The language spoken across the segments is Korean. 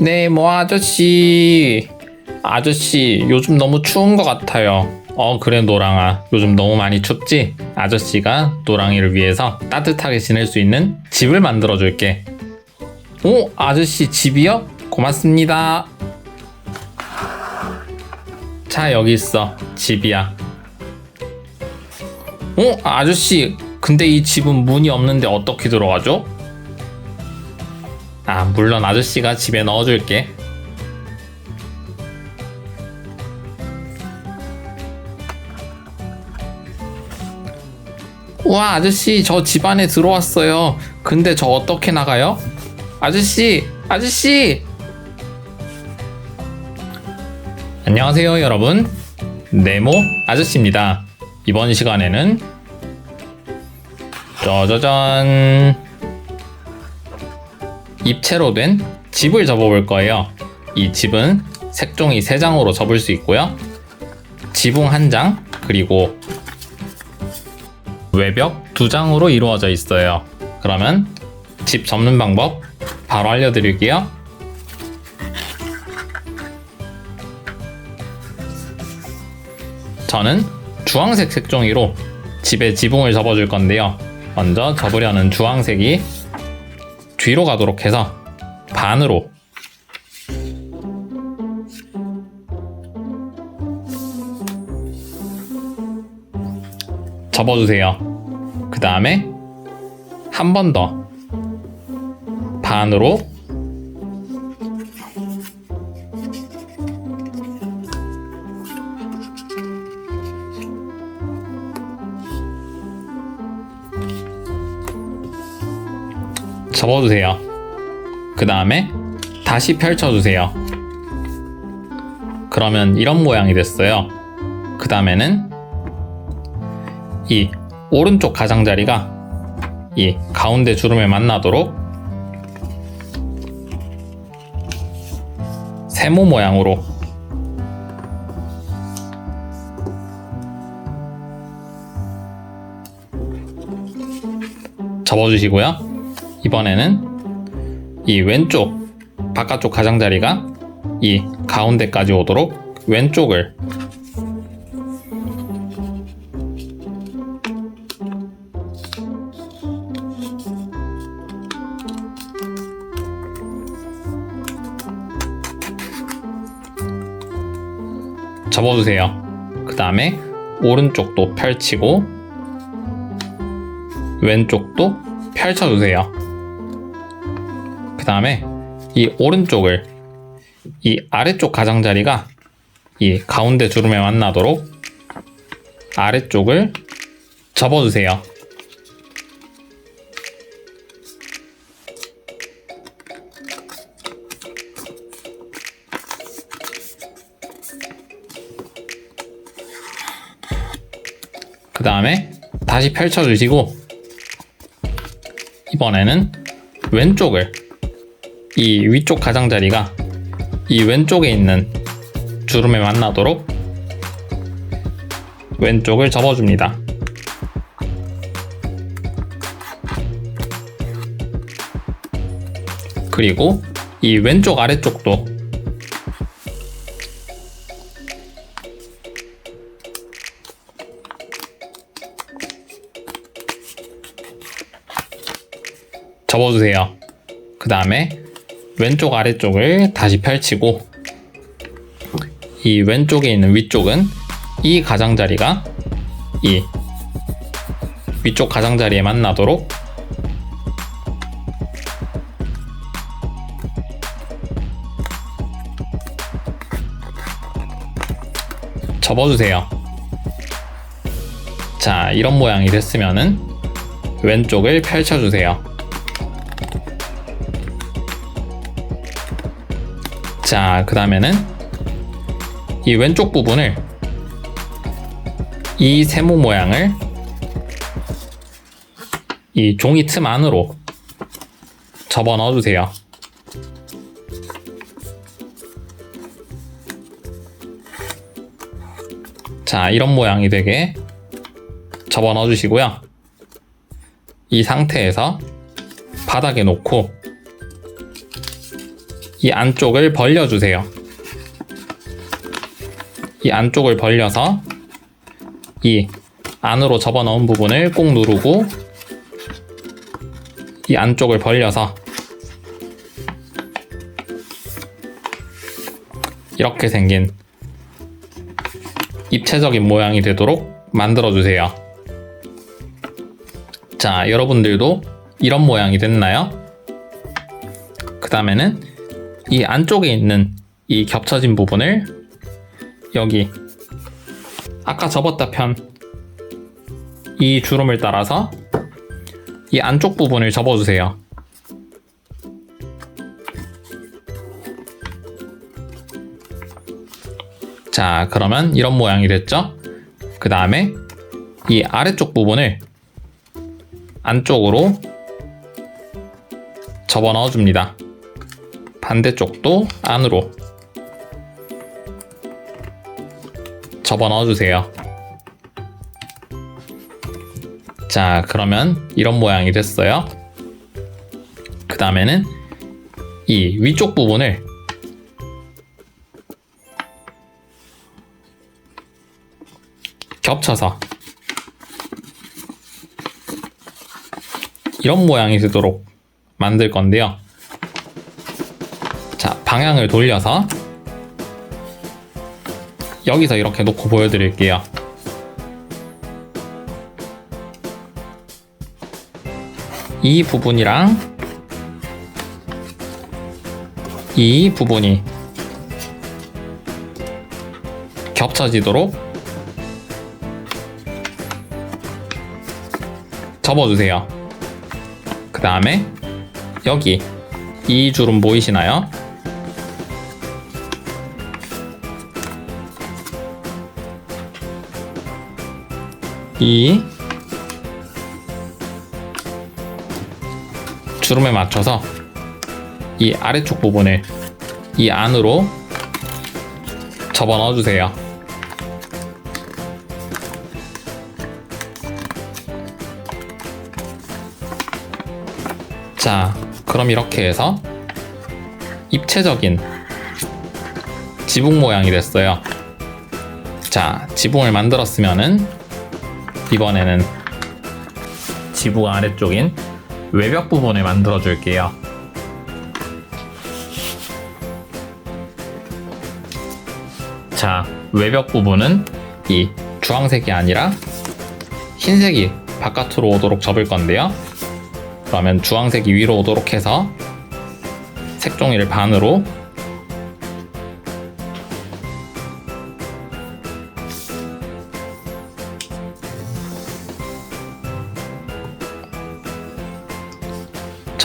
네, 뭐 아저씨. 아저씨, 요즘 너무 추운 것 같아요. 어, 그래, 노랑아. 요즘 너무 많이 춥지? 아저씨가 노랑이를 위해서 따뜻하게 지낼 수 있는 집을 만들어 줄게. 오, 아저씨 집이요? 고맙습니다. 자, 여기 있어. 집이야. 어, 아저씨. 근데 이 집은 문이 없는데 어떻게 들어가죠? 아, 물론 아저씨가 집에 넣어줄게. 우와, 아저씨, 저 집 안에 들어왔어요. 근데 저 어떻게 나가요? 아저씨, 아저씨! 안녕하세요, 여러분. 네모 아저씨입니다. 이번 시간에는 짜자잔 입체로 된 집을 접어볼 거예요. 이 집은 색종이 3장으로 접을 수 있고요. 지붕 1장, 그리고 외벽 2장으로 이루어져 있어요. 그러면 집 접는 방법 바로 알려드릴게요. 저는 주황색 색종이로 집에 지붕을 접어줄 건데요. 먼저 접으려는 주황색이 뒤로 가도록 해서 반으로 접어주세요. 그 다음에 한 번 더 반으로 접어주세요. 그 다음에 다시 펼쳐주세요. 그러면 이런 모양이 됐어요. 그 다음에는 이 오른쪽 가장자리가 이 가운데 주름에 만나도록 세모 모양으로 접어주시고요. 이번에는 이 왼쪽 바깥쪽 가장자리가 이 가운데까지 오도록 왼쪽을 접어주세요. 그 다음에 오른쪽도 펼치고 왼쪽도 펼쳐주세요. 그 다음에 이 오른쪽을 이 아래쪽 가장자리가 이 가운데 주름에 만나도록 아래쪽을 접어주세요. 그 다음에 다시 펼쳐주시고 이번에는 왼쪽을 이 위쪽 가장자리가 이 왼쪽에 있는 주름에 만나도록 왼쪽을 접어줍니다. 그리고 이 왼쪽 아래쪽도 접어주세요. 그 다음에 왼쪽 아래쪽을 다시 펼치고 이 왼쪽에 있는 위쪽은 이 가장자리가 이 위쪽 가장자리에 만나도록 접어주세요. 자, 이런 모양이 됐으면은 왼쪽을 펼쳐주세요. 자, 그 다음에는 이 왼쪽 부분을 이 세모 모양을 이 종이 틈 안으로 접어 넣어주세요. 자, 이런 모양이 되게 접어 넣어주시고요. 이 상태에서 바닥에 놓고 이 안쪽을 벌려주세요. 이 안쪽을 벌려서 이 안으로 접어 넣은 부분을 꾹 누르고 이 안쪽을 벌려서 이렇게 생긴 입체적인 모양이 되도록 만들어주세요. 자, 여러분들도 이런 모양이 됐나요? 그 다음에는 이 안쪽에 있는 이 겹쳐진 부분을 여기 아까 접었다 편 이 주름을 따라서 이 안쪽 부분을 접어주세요. 자, 그러면 이런 모양이 됐죠? 그 다음에 이 아래쪽 부분을 안쪽으로 접어 넣어줍니다. 반대쪽도 안으로 접어 넣어주세요. 자, 그러면 이런 모양이 됐어요. 그 다음에는 이 위쪽 부분을 겹쳐서 이런 모양이 되도록 만들 건데요. 자, 방향을 돌려서 여기서 이렇게 놓고 보여드릴게요. 이 부분이랑 이 부분이 겹쳐지도록 접어주세요. 그 다음에 여기 이 주름 보이시나요? 이 주름에 맞춰서 이 아래쪽 부분을 이 안으로 접어 넣어주세요. 자, 그럼 이렇게 해서 입체적인 지붕 모양이 됐어요. 자, 지붕을 만들었으면은 이번에는 지붕 아래쪽인 외벽 부분을 만들어 줄게요. 자, 외벽 부분은 이 주황색이 아니라 흰색이 바깥으로 오도록 접을 건데요. 그러면 주황색이 위로 오도록 해서 색종이를 반으로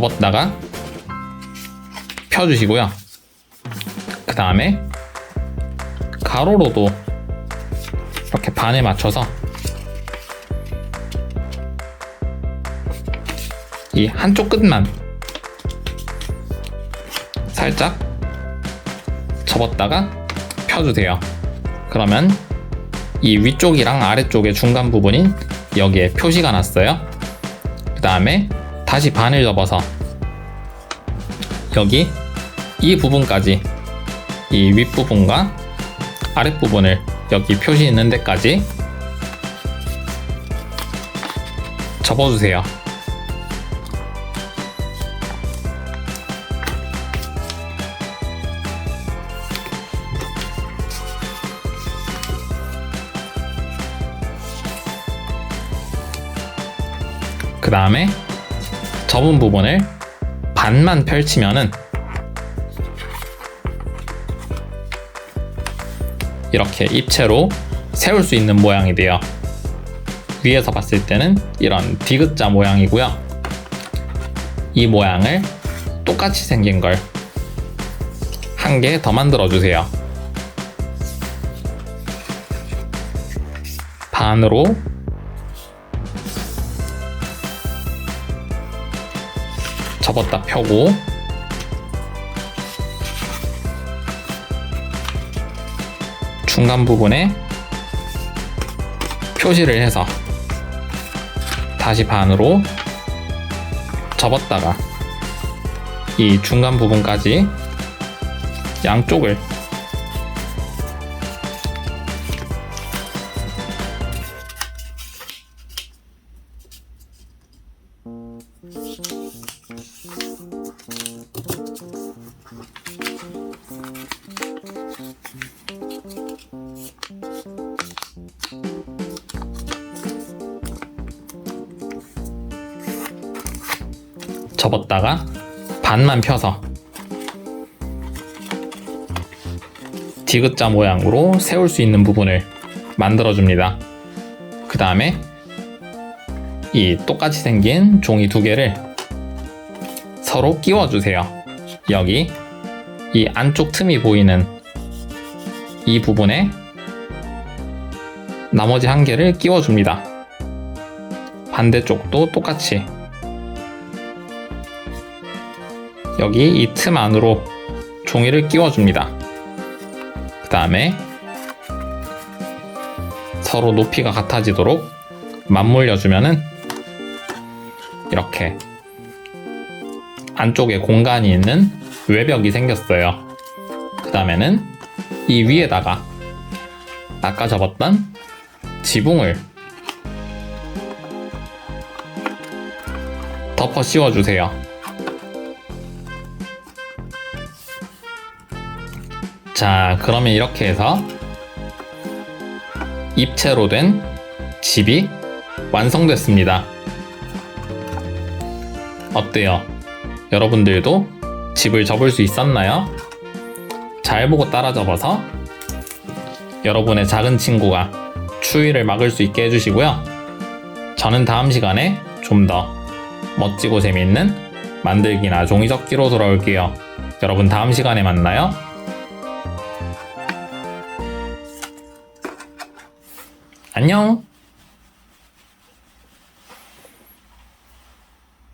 접었다가 펴주시고요. 그 다음에 가로로도 이렇게 반에 맞춰서 이 한쪽 끝만 살짝 접었다가 펴주세요. 그러면 이 위쪽이랑 아래쪽의 중간 부분인 여기에 표시가 났어요. 그 다음에 다시 반을 접어서 여기 이 부분까지 이 윗부분과 아랫부분을 여기 표시 있는 데까지 접어주세요. 그 다음에 접은 부분을 반만 펼치면은 이렇게 입체로 세울 수 있는 모양이 돼요. 위에서 봤을 때는 이런 디귿자 모양이고요. 이 모양을 똑같이 생긴 걸 한 개 더 만들어 주세요. 반으로 접었다 펴고. 중간 부분에 표시를 해서 다시 반으로 접었다가 이 중간 부분까지 양쪽을 접었다가 반만 펴서 디귿자 모양으로 세울 수 있는 부분을 만들어 줍니다. 그 다음에 이 똑같이 생긴 종이 두 개를 서로 끼워 주세요. 여기 이 안쪽 틈이 보이는 이 부분에 나머지 한 개를 끼워 줍니다. 반대쪽도 똑같이 여기 이 틈 안으로 종이를 끼워줍니다. 그 다음에 서로 높이가 같아지도록 맞물려주면은 이렇게 안쪽에 공간이 있는 외벽이 생겼어요. 그 다음에는 이 위에다가 아까 접었던 지붕을 덮어 씌워주세요. 자, 그러면 이렇게 해서 입체로 된 집이 완성됐습니다. 어때요? 여러분들도 집을 접을 수 있었나요? 잘 보고 따라 접어서 여러분의 작은 친구가 추위를 막을 수 있게 해주시고요. 저는 다음 시간에 좀 더 멋지고 재미있는 만들기나 종이접기로 돌아올게요. 여러분 다음 시간에 만나요. 안녕!